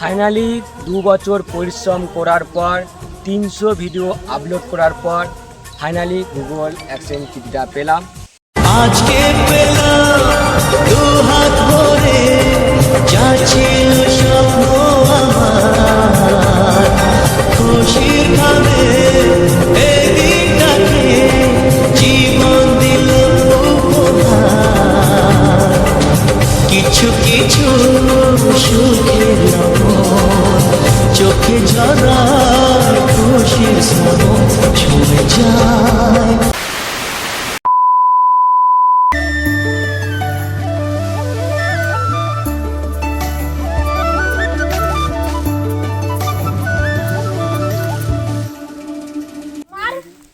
Finally দু বছর পরিশ্রম করার পর, তিনশো ভিডিও আপলোড করার পর ফাইনালি গুগল অ্যাকশন টিভিটা পেলাম। আজকে পেলাম খুশির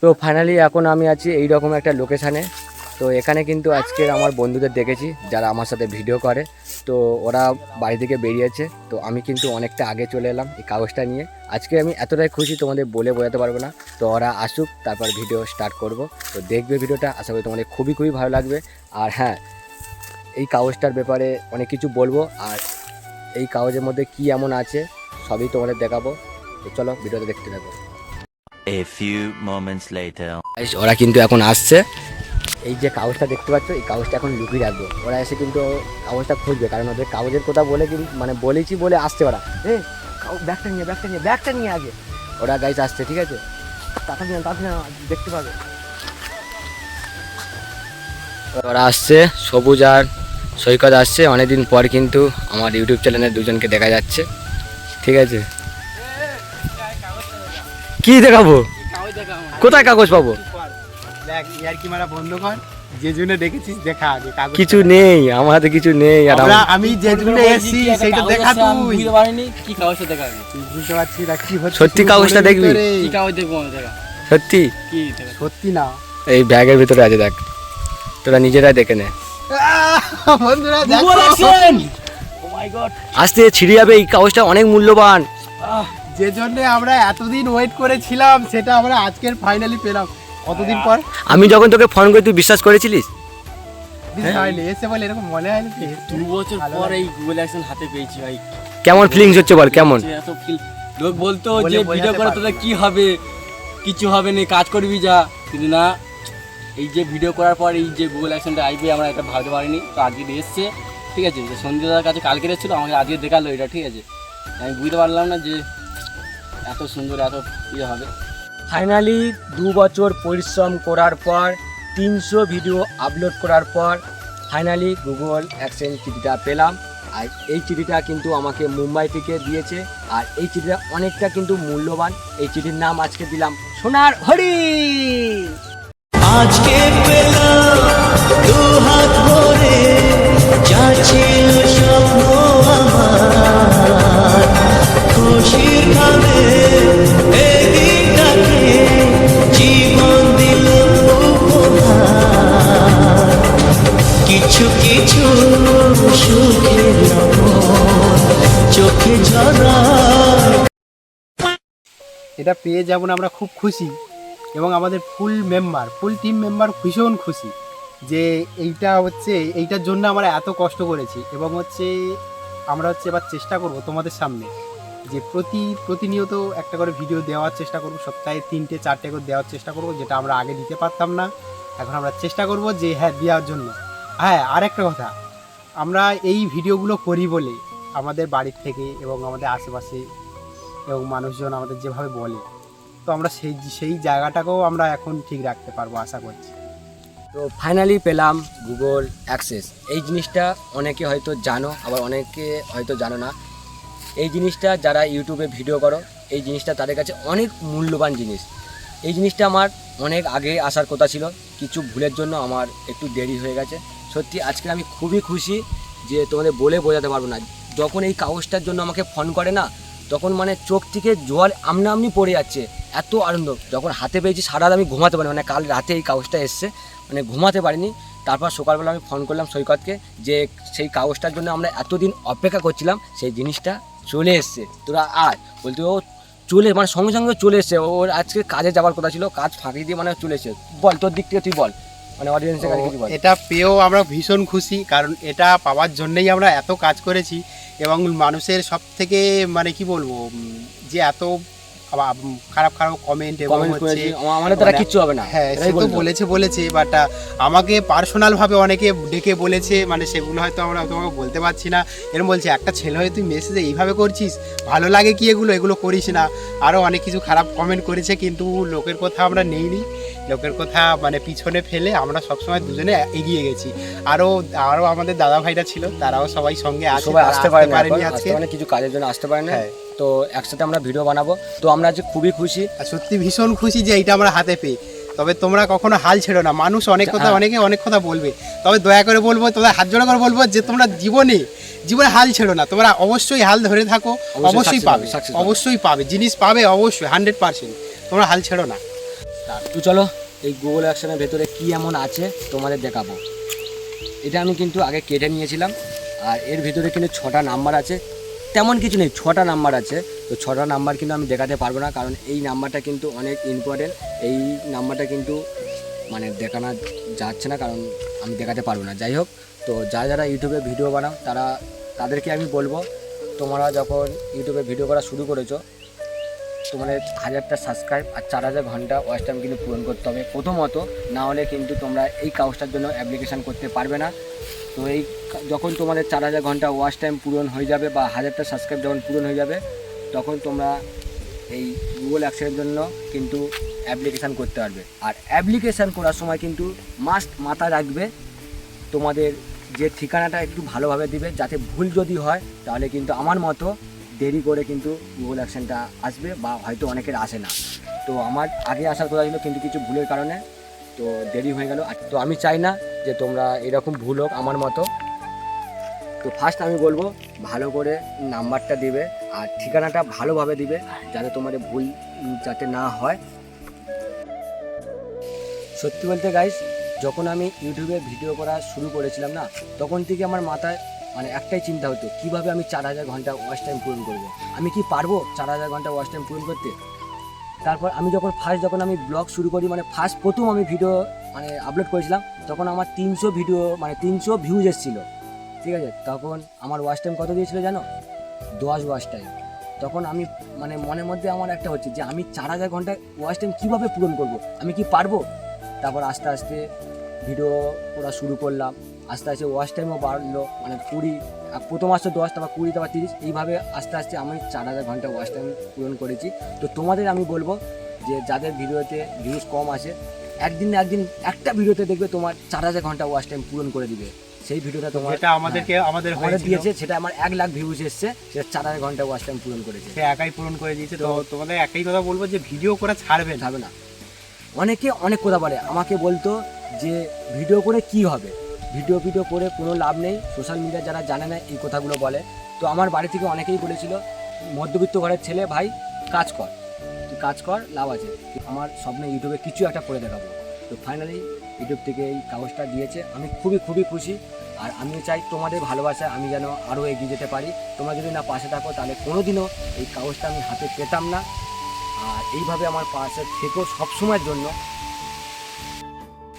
তো ফাইনালি এখন আমি আছি এই রকম একটা লোকেশানে তো এখানে কিন্তু আজকের আমার বন্ধুদের দেখেছি, যারা আমার সাথে ভিডিও করে। তো ওরা বাড়ি থেকে বেরিয়েছে, তো আমি কিন্তু অনেকটা আগে চলে এলাম এই কাগজটা নিয়ে। আজকে আমি এতটাই খুশি তোমাদের বলে বোঝাতে পারব না। তো ওরা আসুক, তারপর ভিডিও স্টার্ট করব। তো দেখবে ভিডিওটা আশা করি তোমাদের খুবই খুবই ভালো লাগবে। আর হ্যাঁ এই কাগজটার ব্যাপারে অনেক কিছু বলব। আর এই কাগজের মধ্যে কি এমন আছে, সবই তোমাদের দেখাবো। তো চলো ভিডিওটা দেখতে থাকো। A few moments later. ওরা কিন্তু এখন আসছে। এই যে কাগজটা দেখতে পাচ্ছ, এই কাগজটা এখন লুকিয়ে রাখব। ওরা এসে কিন্তু কাগজটা খুঁজবে, কারণ ওদের কাগজের কথা বলে কিন্তু মানে বলেছি বলে আসছে ওরা। ব্যাগটা নিয়ে ব্যাগটা নিয়ে ব্যাগটা নিয়ে আগে। ওরা গাইজ আসছে, ঠিক আছে? তাড়াতাড়ি দেখতে পাবে। ওরা আসছে, সবুজ আর সৈকত আসছে। অনেকদিন পর কিন্তু আমার ইউটিউব চ্যানেলে দুজনকে দেখা যাচ্ছে। ঠিক আছে? কি দেখাবো? কোথায় কাগজ পাবো? দেখ ইয়ার কি মারা বন্ধ কর? যে জন্য ডেকেছিস দেখা আগে কিছু নেই আমার হাতে কিছু নেই আর আমি যে জন্য এসেছি সেইটা দেখা তুই। বুঝতে পারিনি কি কাগজটা দেখাবি? বুঝতে পারছিস না কি হচ্ছে? সত্যি কাগজটা দেখবি? কি কাগজ দেখব দেখা? সত্যি? কি সত্যি না। এই ব্যাগের ভিতরে আছে দেখ। তোরা নিজেরাই দেখে নে। আহ, বন্ধুরা দেখো। ও মাই গড আস্তে ছিঁড়ে যাবে এই কাগজটা অনেক মূল্যবান। যে জন্য আমরা এতদিন ওয়েট করেছিলাম সেটা আমরা আজকের ফাইনালি পেলাম। কতদিন পর? আমি যখন তোকে ফোন করে তুই বিশ্বাস করেছিলিস? হয়নি এসে বলে এরকম মনে হয়নি কি? দু বছর পর এই গুগল অ্যাকশন হাতে পেয়েছি ভাই। কেমন ফিলিংস হচ্ছে বল কেমন? এত লোক বলতো যে ভিডিও করে তোদের কি হবে? কিছু হবে না কাজ করবি যা। কিন্তু না এই যে ভিডিও করার পর এই যে গুগল অ্যাকশনটা আসবে আমরা এটা ভাবতে পারিনি। তো আজকে এসছে ঠিক আছে? যে সঞ্জয়দার কাছে কালকে এসেছিল আমাকে আজকে দেখাল এটা ঠিক আছে? আমি বুঝতে পারলাম না যে এত সুন্দর এত ইয়ে হবে। ফাইনালি দু বছর পরিশ্রম করার পর তিনশো ভিডিও আপলোড করার পর ফাইনালি গুগল অ্যাকসেন্ট চিঠিটা পেলাম। আর এই চিঠিটা কিন্তু আমাকে মুম্বাই থেকে দিয়েছে। আর এই চিঠিটা অনেকটা কিন্তু মূল্যবান। এই চিঠির নাম আজকে দিলাম সোনার হরি। আজকে পেলাম দু হাত ভরে এটা পেয়ে যেমন আমরা খুব খুশি। এবং আমাদের full member full team member ভীষণ খুশি যে এইটা হচ্ছে, এইটার জন্য আমরা এত কষ্ট করেছি। এবং হচ্ছে, আমরা হচ্ছে এবার চেষ্টা করব তোমাদের সামনে যে প্রতি, প্রতিনিয়ত একটা করে ভিডিও দেওয়ার চেষ্টা করব, সপ্তাহে তিনটে, চারটে করে দেওয়ার চেষ্টা করব, যেটা আমরা আগে দিতে পারতাম না। এখন আমরা চেষ্টা করব যে হ্যাঁ দেওয়ার জন্য। হ্যাঁ আর একটা কথা, আমরা এই ভিডিওগুলো করি বলে আমাদের বাড়ির থেকে এবং আমাদের আশেপাশে এবং মানুষজন আমাদের যেভাবে বলে। তো আমরা সেই সেই জায়গাটাকেও আমরা এখন ঠিক রাখতে পারব আশা করছি। তো ফাইনালি পেলাম গুগল অ্যাক্সেস এই জিনিসটা অনেকে হয়তো জানো, আবার অনেকে হয়তো জানো না। এই জিনিসটা যারা ইউটিউবে ভিডিও করো, এই জিনিসটা তাদের কাছে অনেক মূল্যবান জিনিস। এই জিনিসটা আমার অনেক আগে আসার কথা ছিল, কিছু ভুলের জন্য আমার একটু দেরি হয়ে গেছে। সত্যি, আজকে আমি খুবই খুশি যে তোমাদের বলে বোঝাতে পারব না। যখন এই কাগজটার জন্য আমাকে ফোন করে না তখন মানে চোখ থেকে জল আমনা আমনি পড়ে যাচ্ছে, এত আনন্দ। যখন হাতে পেয়েছি সারা আমি ঘুমাতে পারি মানে কাল রাতে এই কাগজটা এসছে মানে ঘুমাতে পারিনি। তারপর সকালবেলা আমি ফোন করলাম সৈকতকে যে সেই কাগজটার জন্য আমরা এতদিন অপেক্ষা করছিলাম, সেই জিনিসটা চলে এসছে। তোরা আয়। বলতে ও চলে মানে সঙ্গে সঙ্গে চলে এসছে। ওর আজকে কাজে যাওয়ার কথা ছিল, কাজ ফাঁকি দিয়ে মানে চলে এসছে। বল, তোর দিক থেকে তুই বল। মানে অডিয়েন্সের কাছে কিছু বল। এটা পেয়েও আমরা ভীষণ খুশি কারণ এটা পাওয়ার জন্যই আমরা এত কাজ করেছি এবং মানুষের সব থেকে মানে কি বলব যে এত খারাপ খারাপ কমেন্ট এবং হচ্ছে আমাদের দ্বারা মানে- কিচ্ছু হবে না হ্যাঁ সে তো বলেছে বলেছে বাট আমাকে পার্সোনাল ভাবে অনেকে ডেকে বলেছে মানে সেগুলো হয়তো আমরা তোমাকে বলতে পারছি না। এরকম বলছে একটা ছেলে হয়ে তুই মেসেজে এইভাবে করছিস? ভালো লাগে কি এগুলো? এগুলো করিস না। আরও অনেক কিছু খারাপ কমেন্ট করেছে কিন্তু লোকের কথা আমরা নেইনি। লোকের কথা মানে পিছনে ফেলে আমরা সবসময় দুজনে এগিয়ে গেছি। আরও আরও আমাদের দাদা ভাইরা ছিল তারাও সবাই সঙ্গে সবাই আসতে পারেনি আজকে। পারে কিছু কাজের জন্য আসতে পারে না হ্যাঁ। তো একসাথে আমরা ভিডিও বানাবো। তো আমরা আজ খুবই খুশি। আর সত্যি ভীষণ খুশি যে এইটা আমরা হাতে পেয়ে। তবে তোমরা কখনো হাল ছেড়ো না। মানুষ অনেক কথা হ্যাঁ। অনেকে অনেক কথা বলবে। তবে দয়া করে বলব তোমরা হাত জোড়া করে বলব যে তোমরা জীবনে জীবনে হাল ছেড়ো না। তোমরা অবশ্যই হাল ধরে থাকো অবশ্যই পাবে। অবশ্যই পাবে। জিনিস পাবে অবশ্যই হান্ড্রেড পার্সেন্ট তোমরা হাল ছেড়ো না। তো চলো, এই গুগল অ্যাকশনের ভেতরে কি এমন আছে তোমাদের দেখাবো। এটা আমি কিন্তু আগে কেটে নিয়েছিলাম, আর এর ভিতরে কিন্তু ছটা নাম্বার আছে। তেমন কিছু নেই, ছটা নাম্বার আছে। তো ছটা নাম্বার কিন্তু আমি দেখাতে পারব না, কারণ এই নাম্বারটা কিন্তু অনেক ইম্পর্টেন্ট এই নাম্বারটা কিন্তু মানে দেখানো যাচ্ছে না, কারণ আমি দেখাতে পারব না। যাই হোক, তো যারা যারা ইউটিউবে ভিডিও বানাও, তারা তাদেরকে আমি বলব, তোমরা যখন ইউটিউবে ভিডিও করা শুরু করেছ তোমাদের হাজারটা সাবস্ক্রাইব আর চার হাজার ঘণ্টা ওয়াচ টাইম কিন্তু পূরণ করতে হবে প্রথমত। না হলে কিন্তু তোমরা এই কাজটার জন্য অ্যাপ্লিকেশান করতে পারবে না। তো এই যখন তোমাদের চার হাজার ঘণ্টা ওয়াচ টাইম পূরণ হয়ে যাবে বা হাজারটা সাবস্ক্রাইব যখন পূরণ হয়ে যাবে, তখন তোমরা এই গুগল অ্যাক্সের জন্য কিন্তু অ্যাপ্লিকেশান করতে পারবে। আর অ্যাপ্লিকেশান করার সময় কিন্তু মাস্ট মাথা রাখবে তোমাদের যে ঠিকানাটা একটু ভালোভাবে দিবে, যাতে ভুল যদি হয়, তাহলে কিন্তু আমার মতো দেরি করে কিন্তু গুগল অ্যাকশনটা আসবে বা হয়তো অনেকের আসে না। তো আমার আগে আসার কথা ছিল কিন্তু কিছু ভুলের কারণে তো দেরি হয়ে গেল। তো আমি চাই না যে তোমরা এরকম ভুল হোক আমার মতো। তো ফার্স্ট আমি বলব, ভালো করে নাম্বারটা দিবে আর ঠিকানাটা ভালোভাবে দিবে যাতে তোমাদের ভুল যাতে না হয়। সত্যি বলতে গাইস যখন আমি ইউটিউবে ভিডিও করা শুরু করেছিলাম না, তখন থেকে আমার মাথায় মানে একটাই চিন্তা হতো, কীভাবে আমি চার হাজার ঘণ্টা ওয়াচ টাইম পূরণ করব? আমি কি পারব চার হাজার ঘণ্টা ওয়াচ টাইম পূরণ করতে? তারপর আমি যখন ফার্স্ট যখন আমি ব্লগ শুরু করি মানে ফার্স্ট প্রথম আমি ভিডিও মানে আপলোড করেছিলাম, তখন আমার তিনশো ভিডিও মানে তিনশো ভিউজ এসেছিল। ঠিক আছে? তখন আমার ওয়াচ টাইম কত দিয়েছিল জানো? দশ ওয়াচ টাইম তখন আমি মানে মনের মধ্যে আমার একটা হচ্ছে যে, আমি চার হাজার ঘণ্টা ওয়াচ টাইম কীভাবে পূরণ করব? আমি কি পারব? তারপর আস্তে আস্তে ভিডিও করা শুরু করলাম। আস্তে আস্তে ওয়াশ টাইমও বাড়লো মানে কুড়ি প্রথম আসছে দশ তারপর কুড়ি তারপর তিরিশ এইভাবে আস্তে আস্তে আমি চার হাজার ঘণ্টা ওয়াচ টাইম পূরণ করেছি। তো তোমাদের আমি বলব যে যাদের ভিডিওতে ভিউজ কম আছে একদিন না একদিন একটা ভিডিওতে দেখবে তোমার চার হাজার ঘণ্টা ওয়াচ টাইম পূরণ করে দিবে। সেই ভিডিওটা তোমার যেটা আমাদেরকে আমাদের হ্যাঁ, আমাদের হয়েছিল। দিয়েছে সেটা আমার এক লাখ ভিউজ এসছে সেটা চার হাজার ঘণ্টা ওয়াচ টাইম পূরণ করেছে। সে একাই পূরণ করে দিয়েছে। তো তোমাদের একই কথা বলব যে ভিডিও করে ছাড়বে হবে না। অনেকে অনেক কথা বলে আমাকে বলতো যে ভিডিও করে কি হবে? ভিডিও ভিডিও করে কোনো লাভ নেই। সোশ্যাল মিডিয়া যারা জানে না এই কথাগুলো বলে। তো আমার বাড়ি থেকে অনেকেই বলেছিল, মধ্যবিত্ত ঘরের ছেলে ভাই, কাজ কর। তুই কাজ কর, লাভ আছে। আমার স্বপ্নে ইউটিউবে কিছু একটা করে দেখাবো। তো ফাইনালি ইউটিউব থেকে এই কাগজটা দিয়েছে। আমি খুবই খুবই খুশি। আর আমি চাই তোমাদের ভালোবাসায় আমি যেন আরও এগিয়ে যেতে পারি। তোমরা যদি না পাশে থাকো, তাহলে কোনোদিনও এই কাগজটা আমি হাতে পেতাম না। আর এইভাবে আমার পাশে থেকেও সবসময়ের জন্য।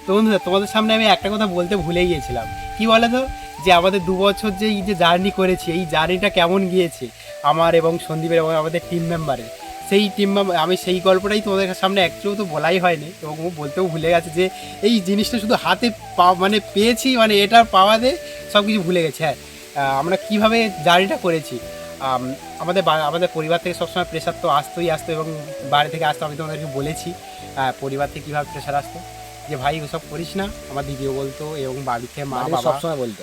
তো বন্ধুরা তোমাদের সামনে আমি একটা কথা বলতে ভুলে গিয়েছিলাম। কি বলে তো যে আমাদের দু বছর যে এই যে জার্নি করেছি, এই জার্নিটা কেমন গিয়েছে? আমার এবং সন্দীপের এবং আমাদের টিম মেম্বারের সেই টিম মেম্বার আমি সেই গল্পটাই তোমাদের সামনে একটু তো বলাই হয়নি, এবং বলতেও ভুলে গেছে যে এই জিনিসটা শুধু হাতে পা মানে পেয়েছি মানে এটা পাওয়াতে সব কিছু ভুলে গেছে। হ্যাঁ আমরা কীভাবে জার্নিটা করেছি? আমাদের আমাদের পরিবার থেকে সবসময় প্রেশার তো আসতোই আসতো এবং বাড়ি থেকে আসতো, আমি তোমাদেরকে বলেছি। পরিবার থেকে কীভাবে প্রেশার আসতো? যে ভাই ওসব করিস না। আমার দিদিও বলতো এবং বাড়িতে মা বাবা সবসময় বলতো।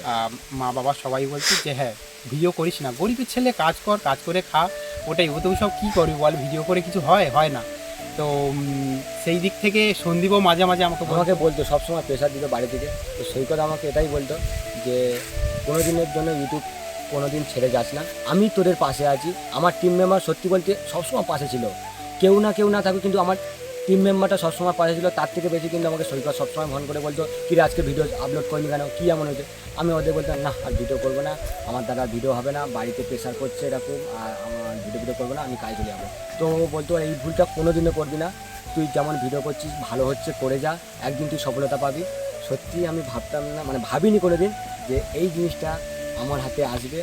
মা বাবা সবাই বলতো যে হ্যাঁ ভিডিও করিস না। গরিবের ছেলে কাজ কর কাজ করে খা ওটাই। ও তো সব কী করবি বল? ভিডিও করে কিছু হয়? হয় না। তো সেই দিক থেকে সন্দীপও মাঝে মাঝে আমাকে বলতো আমাকে বলতো সবসময় প্রেশার দিত বাড়ি থেকে। তো সেই কথা আমাকে এটাই বলতো যে কোনো দিনের জন্য ইউটিউব কোনো দিন ছেড়ে যাস না। আমি তোদের পাশে আছি। আমার টিম মেম্বার সত্যি বলতে সবসময় পাশে ছিল। কেউ না কেউ না থাকুক কিন্তু আমার টিম মেম্বারটা সবসময় পাশে ছিল, তার থেকে বেশি কিন্তু আমাকে সৈকত সবসময় ফোন করে বলতো, কি আজকে ভিডিও আপলোড করিনি কেন? কী এমন হয়েছে? আমি ওদের বলতাম, না, আর ভিডিও করব না, আমার দ্বারা ভিডিও হবে না, বাড়িতে প্রেশার করছে এরকম, আর আমার ভিডিও ভিডিও করব না, আমি কাজ চলে যাব। তো বলতো, এই ভুলটা কোনো দিনও করবি না, তুই যেমন ভিডিও করছিস, ভালো হচ্ছে, করে যা, একদিন তুই সফলতা পাবি। সত্যি আমি ভাবতাম না মানে ভাবিনি কোনো দিন যে এই জিনিসটা আমার হাতে আসবে।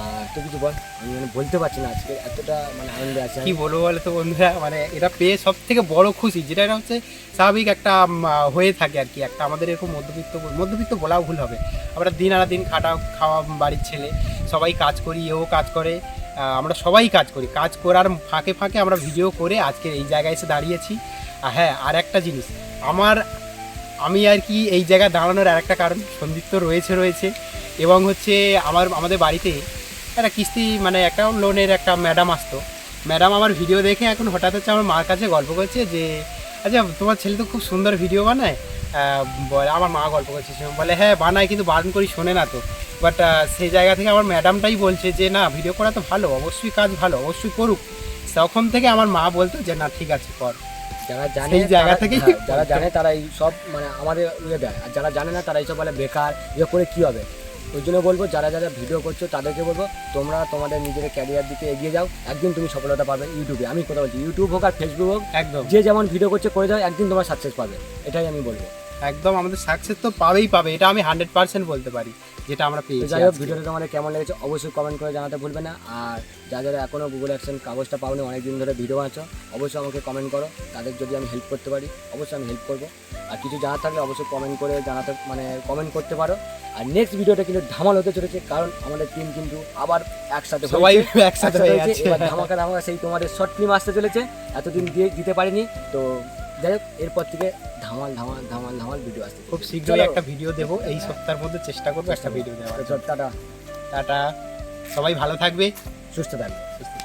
আর কিছু বল। আমি মানে বলতে পারছি না আজকে এতটা মানে আনন্দে আছে। কি বলব বলে তো বন্ধুরা? মানে এটা পেয়ে সব থেকে বড় খুশি, যেটা হচ্ছে স্বাভাবিক একটা হয়ে থাকে আর কি। একটা আমাদের এরকম মধ্যবিত্ত মধ্যবিত্ত বলাও ভুল হবে। আমরা দিন আনা দিন খাটা খাওয়া বাড়ির ছেলে। সবাই কাজ করি, এও কাজ করে। আমরা সবাই কাজ করি। কাজ করার ফাঁকে ফাঁকে আমরা ভিডিও করে আজকে এই জায়গায় এসে দাঁড়িয়েছি। আর হ্যাঁ আর একটা জিনিস, আমার, আমি আর কি এই জায়গায় দাঁড়ানোর আর একটা কারণ, সন্দীপ রয়েছে রয়েছে। এবং হচ্ছে আমার, আমাদের বাড়িতে একটা কিস্তি মানে একটা লোনের একটা ম্যাডাম আসতো। ম্যাডাম আমার ভিডিও দেখে এখন হঠাৎ হচ্ছে আমার মার কাছে গল্প করছে যে আচ্ছা তোমার ছেলে তো খুব সুন্দর ভিডিও বানায়। বলে আমার মা গল্প করছে বলে হ্যাঁ বানায় কিন্তু বারণ করি শোনে না তো। বাট সেই জায়গা থেকে আমার ম্যাডামটাই বলছে যে না ভিডিও করা তো ভালো অবশ্যই কাজ ভালো অবশ্যই করুক। তখন থেকে আমার মা বলতো যে না ঠিক আছে কর। যারা জানে জায়গা থেকেই হ্যাঁ, যারা জানে তারা এই সব মানে আমাদের ইয়ে দেয়। আর যারা জানে না তারা এইসব বলে বেকার ইয়ে করে কি হবে? ওই জন্য বলব যারা যারা ভিডিও করছ তাদেরকে বলব তোমরা তোমাদের নিজের ক্যারিয়ার দিকে এগিয়ে যাও। একদিন তুমি সফলতা পাবে ইউটিউবে আমি কথা বলছি ইউটিউব হোক আর ফেসবুক হোক একদম। যে যেমন ভিডিও করছে করে যাও একদিন তোমার সাকসেস পাবে। এটাই আমি বলব। একদম আমাদের সাকসেস তো পাবেই পাবে এটা আমি হান্ড্রেড পার্সেন্ট বলতে পারি যেটা আমরা পেয়েছি যাই হোক ভিডিওটা তোমাদের কেমন লেগেছে অবশ্যই কমেন্ট করে জানাতে ভুলবে না। আর যা যারা এখনও গুগল অ্যাকশন কাগজটা পাওনি অনেক দিন ধরে ভিডিও আছো অবশ্যই আমাকে কমেন্ট করো তাদের যদি আমি হেল্প করতে পারি অবশ্যই আমি হেল্প করব। আর কিছু জানার থাকলে অবশ্যই কমেন্ট করে জানাতে মানে কমেন্ট করতে পারো। আর নেক্সট ভিডিওটা কিন্তু ধামাল হতে চলেছে কারণ আমাদের টিম কিন্তু আবার একসাথে সবাই একসাথে হয়ে। ধামাকা ধামাকা সেই তোমাদের শর্ট ফিল্ম আসতে চলেছে এতদিন দিয়ে দিতে পারিনি তো যাই হোক এরপর থেকে ধামাল ধামাল ধামাল ধামাল ভিডিও আসতে খুব শীঘ্রই একটা ভিডিও দেবো। এই সপ্তাহের মধ্যে চেষ্টা করব একটা ভিডিও দেওয়ার তো টাটা। টাটা। সবাই ভালো থাকবে। সুস্থ থাকবে। সুস্থ থাকবে।